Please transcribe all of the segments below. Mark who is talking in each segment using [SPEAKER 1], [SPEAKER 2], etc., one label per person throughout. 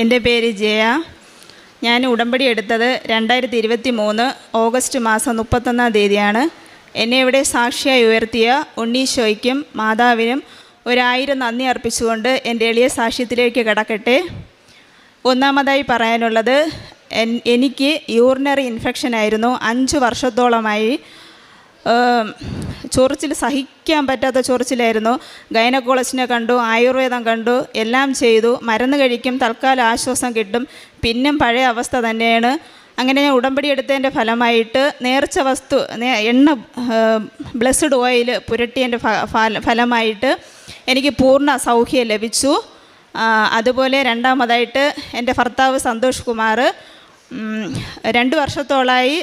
[SPEAKER 1] എന്റെ പേര് ജയ. ഞാൻ ഉടമ്പടി എടുത്തത് രണ്ടായിരത്തി ഇരുപത്തി മൂന്ന് ഓഗസ്റ്റ് മാസം മുപ്പത്തൊന്നാം തീയതിയാണ്. എന്നെ ഇവിടെ സാക്ഷിയായി ഉയർത്തിയ ഉണ്ണീശോയ്ക്കും മാതാവിനും ഒരായിരം നന്ദി അർപ്പിച്ചുകൊണ്ട് എന്റെ എളിയ സാക്ഷ്യത്തിലേക്ക് കിടക്കട്ടെ. ഒന്നാമതായി പറയാനുള്ളത് എനിക്ക് യൂറിനറി ഇൻഫെക്ഷൻ ആയിരുന്നു. അഞ്ച് വർഷത്തോളമായി ചൊറിച്ചിൽ സഹിക്കാൻ പറ്റാത്ത ചൊറിച്ചിലായിരുന്നു. ഗൈനക്കോളജിനെ കണ്ടു ആയുർവേദം കണ്ടു എല്ലാം ചെയ്തു. മരുന്ന് കഴിക്കും തൽക്കാലം ആശ്വാസം കിട്ടും. പിന്നും പഴയ അവസ്ഥ തന്നെയാണ്. അങ്ങനെ ഞാൻ ഉടമ്പടി എടുത്തതിന്റെ ഫലമായിട്ട് നേർച്ച വസ്തു എണ്ണ ബ്ലസ്ഡ് ഓയിൽ പുരട്ടിയതിന്റെ ഫലമായിട്ട് എനിക്ക് പൂർണ സൗഖ്യം ലഭിച്ചു. അതുപോലെ രണ്ടാമതായിട്ട് എന്റെ ഭർത്താവ് സന്തോഷ് കുമാർ രണ്ട് വർഷത്തോളമായി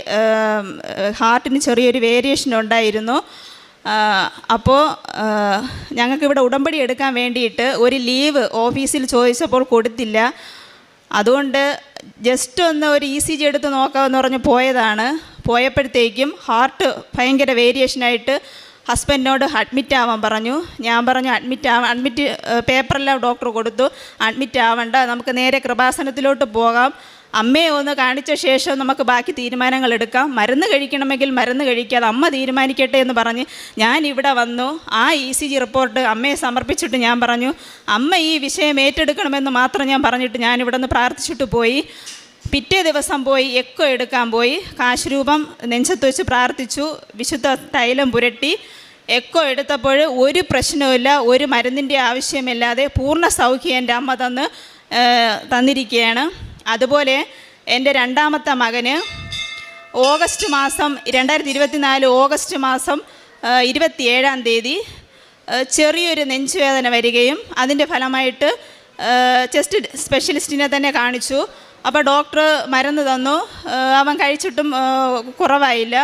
[SPEAKER 1] ഹാർട്ടിന് ചെറിയൊരു വേരിയേഷൻ ഉണ്ടായിരുന്നു. അപ്പോൾ ഞങ്ങൾക്കിവിടെ ഉടമ്പടി എടുക്കാൻ വേണ്ടിയിട്ട് ഒരു ലീവ് ഓഫീസിൽ ചോദിച്ചപ്പോൾ കൊടുത്തില്ല. അതുകൊണ്ട് ജസ്റ്റ് ഒന്ന് ഒരു ഇ സി ജി എടുത്ത് നോക്കാമെന്ന് പറഞ്ഞ് പോയതാണ്. പോയപ്പോഴത്തേക്കും ഹാർട്ട് ഭയങ്കര വേരിയേഷനായിട്ട് ഹസ്ബൻഡിനോട് അഡ്മിറ്റ് ആവാൻ പറഞ്ഞു. ഞാൻ പറഞ്ഞു അഡ്മിറ്റ് ആവാൻ അഡ്മിറ്റ് പേപ്പറെല്ലാം ഡോക്ടർ കൊടുത്തു. അഡ്മിറ്റ് ആവണ്ട നമുക്ക് നേരെ കൃപാസനത്തിലോട്ട് പോകാം. അമ്മയെ ഒന്ന് കാണിച്ച ശേഷം നമുക്ക് ബാക്കി തീരുമാനങ്ങൾ എടുക്കാം. മരുന്ന് കഴിക്കണമെങ്കിൽ മരുന്ന് കഴിക്കാതെ അമ്മ തീരുമാനിക്കട്ടെ എന്ന് പറഞ്ഞ് ഞാൻ ഇവിടെ വന്നു. ആ ഇ സി ജി റിപ്പോർട്ട് അമ്മയെ സമർപ്പിച്ചിട്ട് ഞാൻ പറഞ്ഞു അമ്മ ഈ വിഷയം ഏറ്റെടുക്കണമെന്ന് മാത്രം ഞാൻ പറഞ്ഞിട്ട് ഞാൻ ഇവിടെ നിന്ന് പ്രാർത്ഥിച്ചിട്ട് പോയി. പിറ്റേ ദിവസം പോയി എക്കോ എടുക്കാൻ പോയി. കാശുരൂപം നെഞ്ചത്ത് വെച്ച് പ്രാർത്ഥിച്ചു. വിശുദ്ധ തൈലം പുരട്ടി. എക്കോ എടുത്തപ്പോൾ ഒരു പ്രശ്നവുമില്ല ഒരു മരുന്നിന്റെ ആവശ്യമില്ലാതെ പൂർണ സൗഖ്യം എന്റെ അമ്മ തന്ന് തന്നിരിക്കുകയാണ്. അതുപോലെ എന്റെ രണ്ടാമത്തെ മകന് ഓഗസ്റ്റ് മാസം രണ്ടായിരത്തി ഇരുപത്തിനാല് ഓഗസ്റ്റ് മാസം ഇരുപത്തിയേഴാം തീയതി ചെറിയൊരു നെഞ്ചുവേദന വരികയും അതിന്റെ ഫലമായിട്ട് ചെസ്റ്റ് സ്പെഷ്യലിസ്റ്റിനെ തന്നെ കാണിച്ചു. അപ്പോൾ ഡോക്ടർ മരുന്ന് തന്നു. അവൻ കഴിച്ചിട്ടും കുറവായില്ല.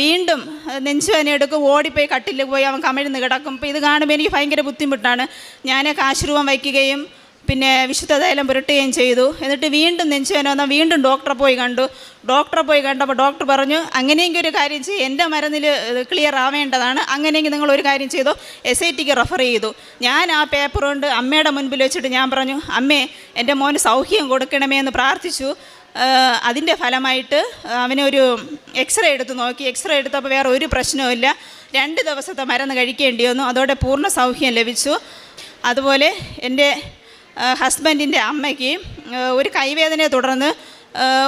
[SPEAKER 1] വീണ്ടും നെഞ്ചുവേദന എടുക്കും. ഓടിപ്പോയി കട്ടിൽ പോയി അവൻ കമിഴ്ന്ന് കിടക്കും. അപ്പോൾ ഇത് കാണുമ്പോൾ എനിക്ക് ഭയങ്കര ബുദ്ധിമുട്ടാണ്. ഞാൻ കാശുരൂപം വയ്ക്കുകയും പിന്നെ വിശുദ്ധ തൈലം പുരട്ടുകയും ചെയ്തു. എന്നിട്ട് വീണ്ടും നെഞ്ചുവേന വന്നാൽ വീണ്ടും ഡോക്ടറെ പോയി കണ്ടു. ഡോക്ടറെ പോയി കണ്ടപ്പോൾ ഡോക്ടർ പറഞ്ഞു അങ്ങനെയെങ്കിൽ ഒരു കാര്യം ചെയ്യും. എന്റെ മരുന്നിൽ ക്ലിയർ ആവേണ്ടതാണ്. അങ്ങനെയെങ്കിൽ നിങ്ങൾ ഒരു കാര്യം ചെയ്തു. എസ് ഐ ടിക്ക് റെഫർ ചെയ്തു. ഞാൻ ആ പേപ്പർ കൊണ്ട് അമ്മയുടെ മുൻപിൽ വെച്ചിട്ട് ഞാൻ പറഞ്ഞു അമ്മേ എന്റെ മോന് സൗഖ്യം കൊടുക്കണമേ എന്ന് പ്രാർത്ഥിച്ചു. അതിന്റെ ഫലമായിട്ട് അവനൊരു എക്സ്റേ എടുത്ത് നോക്കി. എക്സ്റേ എടുത്തപ്പോൾ വേറെ ഒരു പ്രശ്നവുമില്ല രണ്ട് ദിവസത്തെ മരുന്ന് കഴിക്കേണ്ടി വന്നു. അതോടെ പൂർണ സൗഖ്യം ലഭിച്ചു. അതുപോലെ എന്റെ ഹസ്ബൻഡിന്റെ അമ്മയ്ക്ക് ഒരു കൈവേദനയെ തുടർന്ന്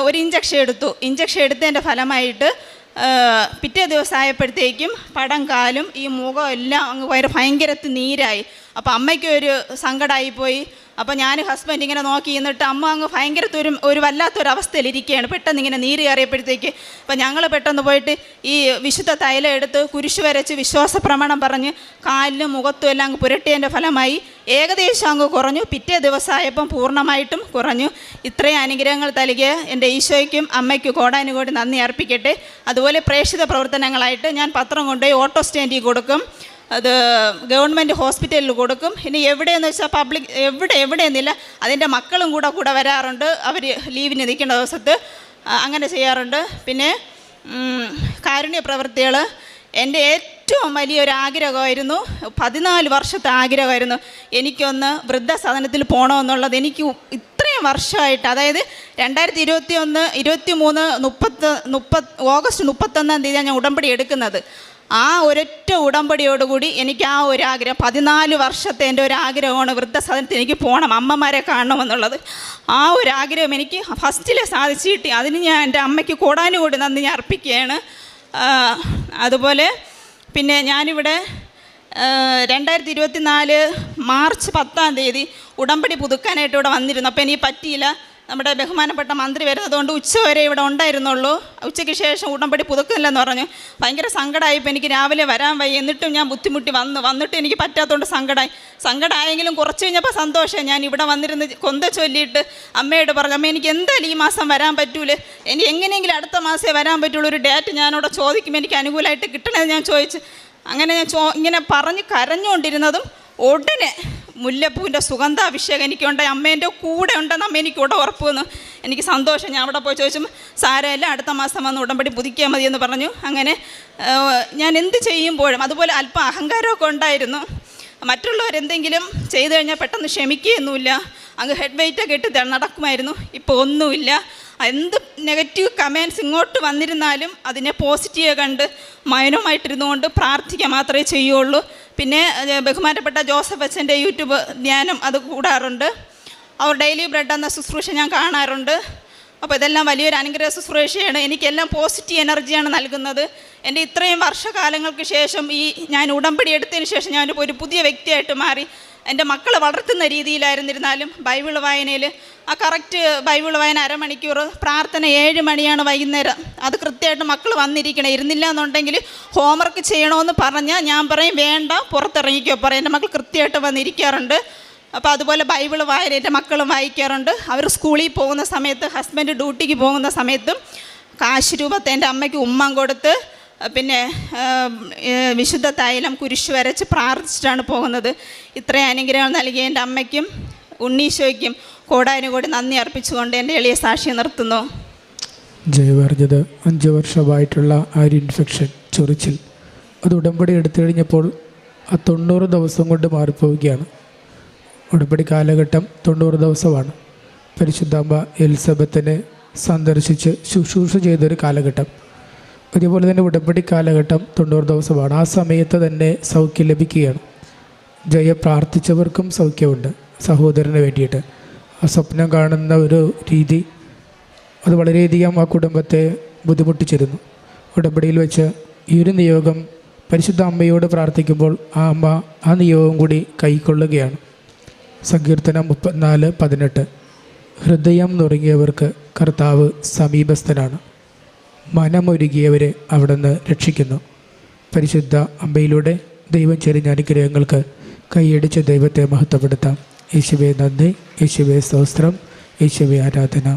[SPEAKER 1] ഒരു ഇഞ്ചക്ഷൻ എടുത്തു. ഇഞ്ചക്ഷൻ എടുത്തതിന്റെ ഫലമായിട്ട് പിറ്റേ ദിവസം ആയപ്പോഴത്തേക്കും പടം കാലും ഈ മുഖം എല്ലാം അങ്ങ് ഭയങ്കര ഭയങ്കരത്തിൽ നീരായി. അപ്പോൾ അമ്മയ്ക്ക് ഒരു സങ്കടമായി പോയി. അപ്പോൾ ഞാൻ ഹസ്ബൻഡ് ഇങ്ങനെ നോക്കി എന്നിട്ട് അമ്മ അങ്ങ് ഭയങ്കരത്തൊരു ഒരു വല്ലാത്തൊരു അവസ്ഥയിലിരിക്കുകയാണ് പെട്ടെന്ന് ഇങ്ങനെ നീര് കയറിയപ്പോഴത്തേക്ക് അപ്പോൾ ഞങ്ങൾ പെട്ടെന്ന് പോയിട്ട് ഈ വിശുദ്ധ തൈലം എടുത്ത് കുരിശ് വരച്ച് വിശ്വാസ പ്രമാണം പറഞ്ഞ് കാലിലും മുഖത്തും എല്ലാം അങ്ങ് പുരട്ടിയതിന്റെ ഫലമായി ഏകദേശം അങ്ങ് കുറഞ്ഞു. പിറ്റേ ദിവസമായപ്പം പൂർണമായിട്ടും കുറഞ്ഞു. ഇത്രയും അനുഗ്രഹങ്ങൾ നൽകിയ എന്റെ ഈശോയ്ക്കും അമ്മയ്ക്കും കോടാനുകോടി നന്ദി അർപ്പിക്കട്ടെ. അതുപോലെ പ്രേക്ഷിത പ്രവർത്തനങ്ങളായിട്ട് ഞാൻ പത്രം കൊണ്ടുപോയി ഓട്ടോ സ്റ്റാൻഡിൽ കൊടുക്കും. അത് ഗവൺമെന്റ് ഹോസ്പിറ്റലിൽ കൊടുക്കും. ഇനി എവിടെയെന്ന് വെച്ചാൽ പബ്ലിക് എവിടെ എവിടെ എവിടെയെന്നില്ല അതിന്റെ മക്കളും കൂടെ കൂടെ വരാറുണ്ട്. അവർ ലീവിന് നിൽക്കുന്ന ദിവസത്ത് അങ്ങനെ ചെയ്യാറുണ്ട്. പിന്നെ കാരുണ്യ പ്രവൃത്തികൾ എന്റെ ഏറ്റവും വലിയൊരു ആഗ്രഹമായിരുന്നു പതിനാല് വർഷത്തെ ആഗ്രഹമായിരുന്നു എനിക്കൊന്ന് വൃദ്ധസദനത്തിൽ പോകണമെന്നുള്ളത് എനിക്ക് ഇത്രയും വർഷമായിട്ട് അതായത് രണ്ടായിരത്തി ഇരുപത്തി ഒന്ന് ഇരുപത്തി മൂന്ന് മുപ്പത്ത് മുപ്പത് ഓഗസ്റ്റ് മുപ്പത്തൊന്നാം തീയതിയാണ് ഞാൻ ഉടമ്പടി എടുക്കുന്നത്. ആ ഒരൊറ്റ ഉടമ്പടിയോടുകൂടി എനിക്ക് ആ ഒരു ആഗ്രഹം പതിനാല് വർഷത്തെ എന്റെ ഒരു ആഗ്രഹമാണ് വൃദ്ധസദനത്തിൽ എനിക്ക് പോകണം അമ്മമാരെ കാണണമെന്നുള്ളത്. ആ ഒരു ആഗ്രഹം എനിക്ക് ഫസ്റ്റിലെ സാധിച്ചു കിട്ടി. അതിന് ഞാൻ എന്റെ അമ്മയ്ക്ക് കൂടാനുകൂടി നന്ദി ഞാൻ അർപ്പിക്കുകയാണ്. അതുപോലെ പിന്നെ ഞാനിവിടെ രണ്ടായിരത്തി ഇരുപത്തി നാല് മാർച്ച് പത്താം തീയതി ഉടമ്പടി പുതുക്കാനായിട്ട് ഇവിടെ വന്നിരുന്നു. അപ്പോൾ എനിക്ക് പറ്റിയില്ല. നമ്മുടെ ബഹുമാനപ്പെട്ട മന്ത്രി വരുന്നതുകൊണ്ട് ഉച്ച വരെ ഇവിടെ ഉണ്ടായിരുന്നുള്ളൂ. ഉച്ചയ്ക്ക് ശേഷം ഉടമ്പടി പുതുക്കില്ലെന്ന് പറഞ്ഞു. ഭയങ്കര സങ്കടമായിപ്പോൾ എനിക്ക് രാവിലെ വരാൻ വയ്യ. എന്നിട്ടും ഞാൻ ബുദ്ധിമുട്ടി വന്നു. വന്നിട്ട് എനിക്ക് പറ്റാത്തതുകൊണ്ട് സങ്കടമായി സങ്കടമായെങ്കിലും കുറച്ച് കഴിഞ്ഞപ്പോൾ സന്തോഷം ഞാൻ ഇവിടെ വന്നിരുന്ന് കൊന്ത ചൊല്ലിയിട്ട് അമ്മയോട് പറഞ്ഞു അമ്മ എനിക്ക് എന്തായാലും ഈ മാസം വരാൻ പറ്റൂല? ഇനി എങ്ങനെയെങ്കിലും അടുത്ത മാസമേ വരാൻ പറ്റുള്ളൂ. ഒരു ഡേറ്റ് ഞാനവിടെ ചോദിക്കും എനിക്ക് അനുകൂലമായിട്ട് കിട്ടണമെന്ന് ഞാൻ ചോദിച്ചു. അങ്ങനെ ഞാൻ ചോ ഇങ്ങനെ പറഞ്ഞ് കരഞ്ഞുകൊണ്ടിരുന്നതും ഉടനെ മുല്ലപ്പൂവിന്റെ സുഗന്ധാഭിഷേകം എനിക്കുണ്ട്. അമ്മേന്റെ കൂടെ ഉണ്ടെന്ന് അമ്മ എനിക്ക് ഇവിടെ വന്നു എനിക്ക് സന്തോഷം. ഞാൻ അവിടെ പോയി ചോദിച്ചും സാരമില്ല അടുത്ത മാസം വന്ന് ഉടമ്പടി പുതുക്കിയാൽ മതിയെന്ന് പറഞ്ഞു. അങ്ങനെ ഞാൻ എന്ത് ചെയ്യുമ്പോഴും അതുപോലെ അല്പം അഹങ്കാരമൊക്കെ ഉണ്ടായിരുന്നു. മറ്റുള്ളവരെന്തെങ്കിലും ചെയ്തു കഴിഞ്ഞാൽ പെട്ടെന്ന് ക്ഷമിക്കുകയൊന്നുമില്ല. അങ്ങ് ഹെഡ് വെയിറ്റൊക്കെ ഇട്ട് നടക്കുമായിരുന്നു. ഇപ്പോൾ ഒന്നുമില്ല. എന്ത് നെഗറ്റീവ് കമൻസ് ഇങ്ങോട്ട് വന്നിരുന്നാലും അതിനെ പോസിറ്റീവ് കണ്ട് മൗനമായിട്ടിരുന്നുകൊണ്ട് പ്രാർത്ഥിക്കുക മാത്രമേ ചെയ്യുള്ളൂ. പിന്നെ ബഹുമാനപ്പെട്ട ജോസഫ് അച്ഛന്റെ യൂട്യൂബ് ധ്യാനം അത് കൂടാറുണ്ട്. അവർ ഡെയിലി ബ്രെഡ് എന്ന ശുശ്രൂഷ ഞാൻ കാണാറുണ്ട്. അപ്പോൾ ഇതെല്ലാം വലിയൊരു അനുഗ്രഹ ശുശ്രൂഷയാണ്. എനിക്കെല്ലാം പോസിറ്റീവ് എനർജിയാണ് നൽകുന്നത്. എന്റെ ഇത്രയും വർഷകാലങ്ങൾക്ക് ശേഷം ഈ ഞാൻ ഉടമ്പടി എടുത്തതിന് ശേഷം ഞാൻ ഒരു പുതിയ വ്യക്തിയായിട്ട് മാറി. എന്റെ മക്കളെ വളർത്തുന്ന രീതിയിലായിരുന്നിരുന്നാലും ബൈബിൾ വായനയിൽ ആ കറക്റ്റ് ബൈബിൾ വായന അരമണിക്കൂർ പ്രാർത്ഥന ഏഴ് മണിയാണ് വൈകുന്നേരം. അത് കൃത്യമായിട്ട് മക്കൾ വന്നിരിക്കണം. ഇരുന്നില്ല എന്നുണ്ടെങ്കിൽ ഹോംവർക്ക് ചെയ്യണമെന്ന് പറഞ്ഞാൽ ഞാൻ പറയും വേണ്ട പുറത്തിറങ്ങിക്കോ. പറയും. എന്റെ മക്കൾ കൃത്യമായിട്ട് വന്നിരിക്കാറുണ്ട്. അപ്പോൾ അതുപോലെ ബൈബിൾ വായന എന്റെ മക്കളും വായിക്കാറുണ്ട്. അവർ സ്കൂളിൽ പോകുന്ന സമയത്ത് ഹസ്ബൻഡ് ഡ്യൂട്ടിക്ക് പോകുന്ന സമയത്തും കാശ് രൂപത്തെ എന്റെ അമ്മയ്ക്ക് ഉമ്മ കൊടുത്ത് പിന്നെ വിശുദ്ധ തൈലം കുരിശ് വരച്ച് പ്രാർത്ഥിച്ചിട്ടാണ് പോകുന്നത്. ഇത്രയും അനുഗ്രഹം നൽകിയ എന്റെ അമ്മയ്ക്കും ഉണ്ണീശോയ്ക്കും കോടാനുകൂടി നന്ദി അർപ്പിച്ചുകൊണ്ട് എന്റെ എളിയ സാക്ഷി നിർത്തുന്നു.
[SPEAKER 2] ജയ അഞ്ച് വർഷമായിട്ടുള്ള ആ ഒരു ഇൻഫെക്ഷൻ ചൊറിച്ചിൽ. അത് ഉടമ്പടി എടുത്തു കഴിഞ്ഞപ്പോൾ ആ തൊണ്ണൂറ് ദിവസം കൊണ്ട് മാറിപ്പോവുകയാണ്. ഉടമ്പടി കാലഘട്ടം തൊണ്ണൂറ് ദിവസമാണ്. പരിശുദ്ധാമ്പ എലിസബത്തിനെ സന്ദർശിച്ച് ശുശ്രൂഷ ചെയ്തൊരു കാലഘട്ടം. അതുപോലെ തന്നെ ഉടമ്പടി കാലഘട്ടം തൊണ്ണൂറ് ദിവസമാണ്. ആ സമയത്ത് തന്നെ സൗഖ്യം ലഭിക്കുകയാണ്. ജയ പ്രാർത്ഥിച്ചവർക്കും സൗഖ്യമുണ്ട് സഹോദരന് വേണ്ടിയിട്ട്. ആ സ്വപ്നം കാണുന്ന ഒരു രീതി അത് വളരെയധികം ആ കുടുംബത്തെ ബുദ്ധിമുട്ടിച്ചിരുന്നു. ഉടമ്പടിയിൽ വെച്ച് ഈ ഒരു നിയോഗം പരിശുദ്ധ അമ്മയോട് പ്രാർത്ഥിക്കുമ്പോൾ ആ അമ്മ ആ നിയോഗം കൂടി കൈക്കൊള്ളുകയാണ്. സങ്കീർത്തനം മുപ്പത്തിനാല് പതിനെട്ട്. ഹൃദയം നുറുങ്ങിയവർക്ക് കർത്താവ് സമീപസ്ഥനാണ്. മനമൊരുകിയവരെ അവിടുന്ന് രക്ഷിക്കുന്നു. പരിശുദ്ധ അമ്പയിലൂടെ ദൈവം ചെറിഞ്ഞ അനുഗ്രഹങ്ങൾക്ക് കൈയടിച്ച് ദൈവത്തെ മഹത്വപ്പെടുത്താം. യേശുവെ നന്ദി. യേശുവെ സ്തോത്രം. യേശുവെ ആരാധന.